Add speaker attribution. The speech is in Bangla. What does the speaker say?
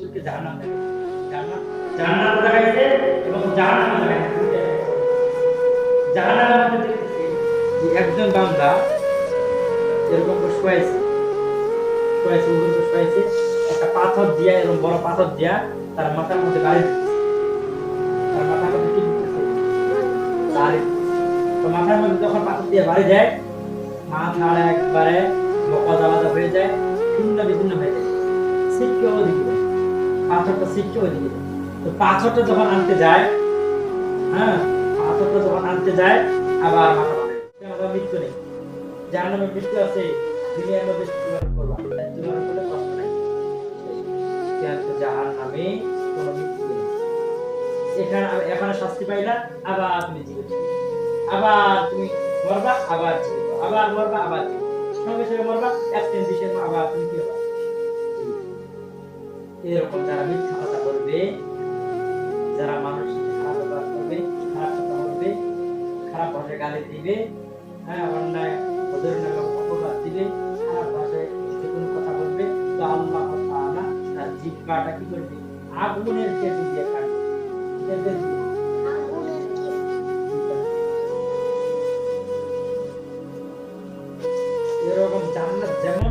Speaker 1: রসুলকে জাহান্নাম দেখা জান্নাত জান্নাত দেখা গেছে এবং জাহান্নাম দেখা গেছে দুইটা জাহান্নামের মধ্যে যে একজন বান্দা এরকম করে শুয়াইছে শুয়াইছে উল্টো করে একটা পাথর দিয়া, এরকম বড় পাথর দিয়া তার মাথার মধ্যে গাড়ি তার মাথার মধ্যে কি গাড়ি তো মাথার মধ্যে যখন পাথর দিয়ে বাড়ি দেয় মাথা একবারে মকজ আলাদা হয়ে যায়, ভিন্ন বিভিন্ন হয়ে যায়। সিটকে ওদিকে দেয়। পাথরটা সিটকে ওদিকে তো পাথরটা যখন আনতে যায় হ্যাঁ পাথরটা যখন আনতে যায়, আবার মাথা মৃত্যু নেই? যার নামে মৃত্যু আছে কষ্ট নামে কোনো মৃত্যু নেই। এখানে এখানে শাস্তি আবার তুমি জীবিত। আবার তুমি মরবা, আবার জীবিত। আবার মরবা, আবার জীবিত। সঙ্গে সঙ্গে মরবা দিশের আবার এরকম যারা মিথ্যা কথা বলবে যারা মানুষ খারাপ ব্যবহার করবে খারাপ কথা বলবে খারাপ ভাষায় গালি দিবে হ্যাঁ অন্যায় ওদের নামে অপবাদ দিবে খারাপ ভাষায় কোনো কথা বলবে তো আল্লাহ তাআলা তার জিহ্বাটা কি করবে? আগুনের কেটে দিয়ে কাটবে। এরকম জান্নাত যেমন